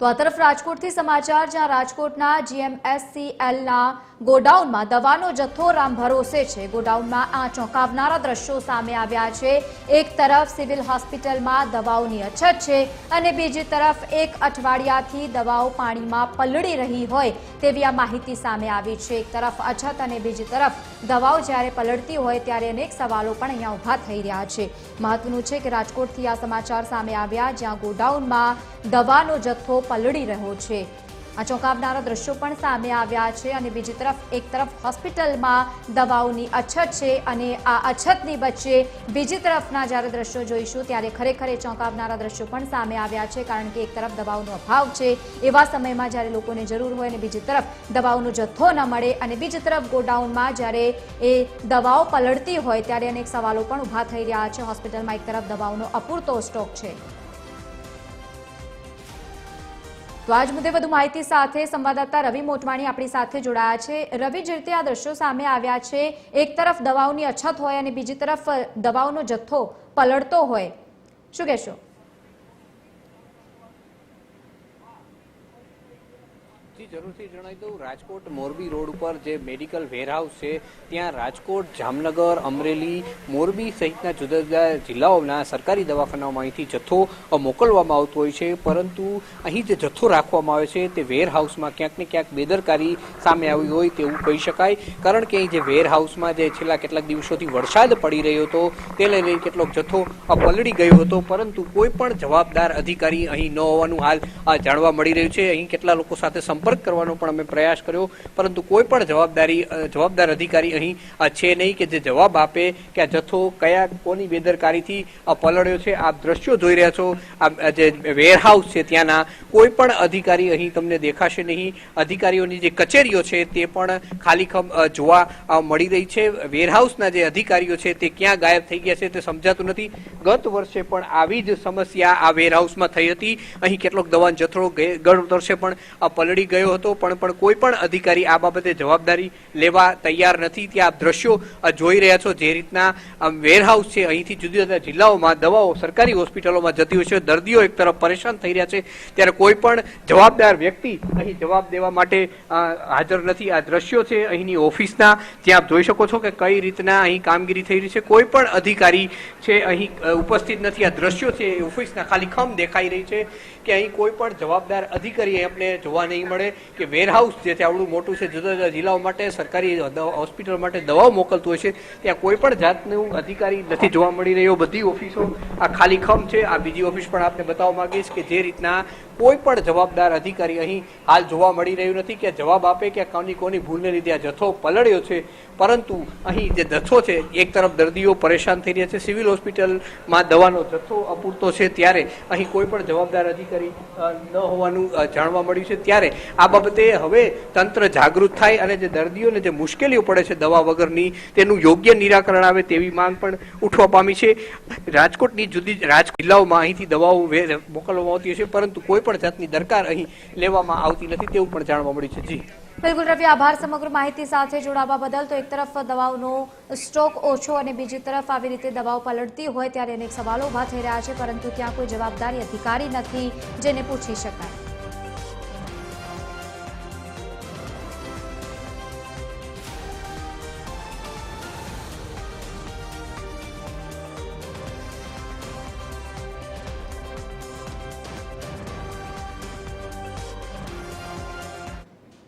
તો આ તરફ રાજકોટથી સમાચાર, જ્યાં રાજકોટના જીએમએસસીએલના ગોડાઉનમાં દવાનો જથ્થો રામ ભરોસે છે. ગોડાઉનમાં આ ચોંકાવનારા દ્રશ્યો સામે આવ્યા છે. એક તરફ સિવિલ હોસ્પિટલમાં દવાઓની અછત છે અને બીજી તરફ એક અઠવાડિયાથી દવાઓ પાણીમાં પલળી રહી હોય તેવી આ માહિતી સામે આવી છે. એક તરફ અછત અને બીજી તરફ દવાઓ જ્યારે પલળતી હોય ત્યારે અનેક સવાલો પણ અહીંયા ઊભા થઈ રહ્યા છે. મહત્વનું છે કે રાજકોટથી આ સમાચાર સામે આવ્યા, જ્યાં ગોડાઉનમાં દવાનો જથ્થો પલળી રહ્યો છે. આ ચોંકાવનારા દ્રશ્યો પણ સામે આવ્યા છે અને બીજી તરફ, એક તરફ હોસ્પિટલમાં દવાઓની અછત છે અને આ અછતની વચ્ચે બીજી તરફના જ્યારે દ્રશ્યો જોઈશું ત્યારે ખરેખર ચોંકાવનારા દ્રશ્યો પણ સામે આવ્યા છે કારણ કે એક તરફ દવાઓનો અભાવ છે. એવા સમયમાં જ્યારે લોકોને જરૂર હોય અને બીજી તરફ દવાઓનો જથ્થો ન મળે અને બીજી તરફ ગોડાઉનમાં જ્યારે એ દવાઓ પલળતી હોય ત્યારે અનેક સવાલો પણ ઊભા થઈ રહ્યા છે. હોસ્પિટલમાં એક તરફ દવાઓનો અપૂરતો સ્ટોક છે. તો આજ મુદ્દે વધુ માહિતી સાથે સંવાદદાતા રવિ મોટવાણી આપણી સાથે જોડાયા છે. રવિ, જે રીતે આ દ્રશ્યો સામે આવ્યા છે, એક તરફ દવાઓની અછત હોય અને બીજી તરફ દવાઓનો જથ્થો પલળતો હોય. શું કહેશો? જી જરૂરથી જણાવી દઉં. રાજકોટ મોરબી રોડ ઉપર જે મેડિકલ વેરહાઉસ છે, ત્યાં રાજકોટ, જામનગર, અમરેલી, મોરબી સહિતના જુદા જુદા જિલ્લાઓના સરકારી દવાખાનાઓમાં અહીંથી જથ્થો મોકલવામાં આવતો હોય છે. પરંતુ અહીં જે જથ્થો રાખવામાં આવે છે, તે વેરહાઉસમાં ક્યાંક ને ક્યાંક બેદરકારી સામે આવી હોય તેવું કહી શકાય. કારણ કે અહીં જે વેરહાઉસમાં જે છેલ્લા કેટલાક દિવસોથી વરસાદ પડી રહ્યો હતો, તે લઈને કેટલોક જથ્થો પલળી ગયો હતો. પરંતુ કોઈ પણ જવાબદાર અધિકારી અહીં ન હોવાનું હાલ જાણવા મળી રહ્યું છે. અહીં કેટલા લોકો સાથે સંપર્ક કરવાનો પણ અમે પ્રયાસ કર્યો, પરંતુ કોઈ પણ જવાબદારી જવાબદાર અધિકારી અહીં છે નહીં કે જે જવાબ આપે કે આ જથ્થો કયા, કોની બેદરકારીથી પલળ્યો છે, આપ દ્રશ્યો જોઈ રહ્યા છો આ જે વેરહાઉસ છે ત્યાંના, કોઈ પણ અધિકારી અહીં તમને દેખાશે નહીં. અધિકારીઓની જે કચેરીઓ છે તે પણ ખાલીખમ જોવા મળી રહી છે. વેરહાઉસના જે અધિકારીઓ છે તે ક્યાં ગાયબ થઈ ગયા છે તે સમજાતું નથી. ગત વર્ષે પણ આવી જ સમસ્યા આ વેરહાઉસમાં થઈ હતી. અહીં કેટલોક દવાનો જથ્થો ગત વર્ષે પણ પલળી ગયો હતો, પણ પણ કોઈ પણ અધિકારી આ બાબતે જવાબદારી લેવા તૈયાર નથી. ત્યાં દ્રશ્યો જોઈ રહ્યા છો જે રીતના વેરહાઉસ છે. અહીંથી જુદા જુદા જિલ્લાઓમાં, દવાઓ, સરકારી હોસ્પિટલોમાં જતી હોય છે. દર્દીઓ એક તરફ પરેશાન થઈ રહ્યા છે. ત્યારે કોઈ પણ જવાબદાર વ્યક્તિ અહીં જવાબ દેવા માટે હાજર નથી. આ દ્રશ્યો છે અહીંની ઓફિસના. જ્યાં આપ જોઈ શકો છો કે કઈ રીતના અહીં કામગીરી થઈ રહી છે. કોઈ પણ અધિકારી છે અહીં ઉપસ્થિત નથી. આ દ્રશ્યો છે ઓફિસના ખાલી ખમ દેખાઈ રહી છે કે અહીં કોઈ પણ જવાબદાર અધિકારી આપણે જોવા નહીં મળે. કે વેરહાઉસ જે છે, આવડું મોટું છે, જુદા જુદા જિલ્લાઓ માટે, સરકારી હોસ્પિટલ માટે દવાઓ મોકલતું હોય છે. ત્યાં કોઈ પણ જાતનું અધિકારી નથી જોવા મળી રહ્યો. બધી ઓફિસો આ ખાલી ખમ છે. આ બીજી ઓફિસ પણ આપને બતાવવા માંગીશ કે જે રીતના કોઈ પણ જવાબદાર અધિકારી અહીં હાલ જોવા મળી રહ્યું નથી કે જવાબ આપે કે કોની કોની ભૂલને લીધે આ જથ્થો પલળ્યો છે. પરંતુ અહીં જે જથ્થો છે, એક તરફ દર્દીઓ પરેશાન થઈ રહ્યા છે. સિવિલ હોસ્પિટલમાં દવાનો જથ્થો અપૂરતો છે. ત્યારે અહીં કોઈ પણ જવાબદાર અધિકારી ન હોવાનું જાણવા મળ્યું છે. ત્યારે આ બાબતે હવે તંત્ર જાગૃત થાય અને જે દર્દીઓને જે મુશ્કેલીઓ પડે છે દવા વગરની, તેનું યોગ્ય નિરાકરણ આવે તેવી માંગ પણ ઉઠવા પામી છે. રાજકોટની જુદી રાજ જિલ્લાઓમાં અહીંથી દવાઓ મોકલવામાં આવતી છે, પરંતુ કોઈ પણ જાતની દરકાર અહીં લેવામાં આવતી નથી તેવું પણ જાણવા મળ્યું છે. જી. બિલકુલ, રવિ, આભાર સમગ્ર માહિતી સાથે જોડાવા બદલ. તો એક તરફ દવાઓનો સ્ટોક ઓછો અને બીજી તરફ આવી રીતે દવાઓ પલટતી હોય ત્યારે અનેક સવાલો ઊભા થઈ રહ્યા છે, પરંતુ ત્યાં કોઈ જવાબદારી અધિકારી નથી જેને પૂછી શકાય.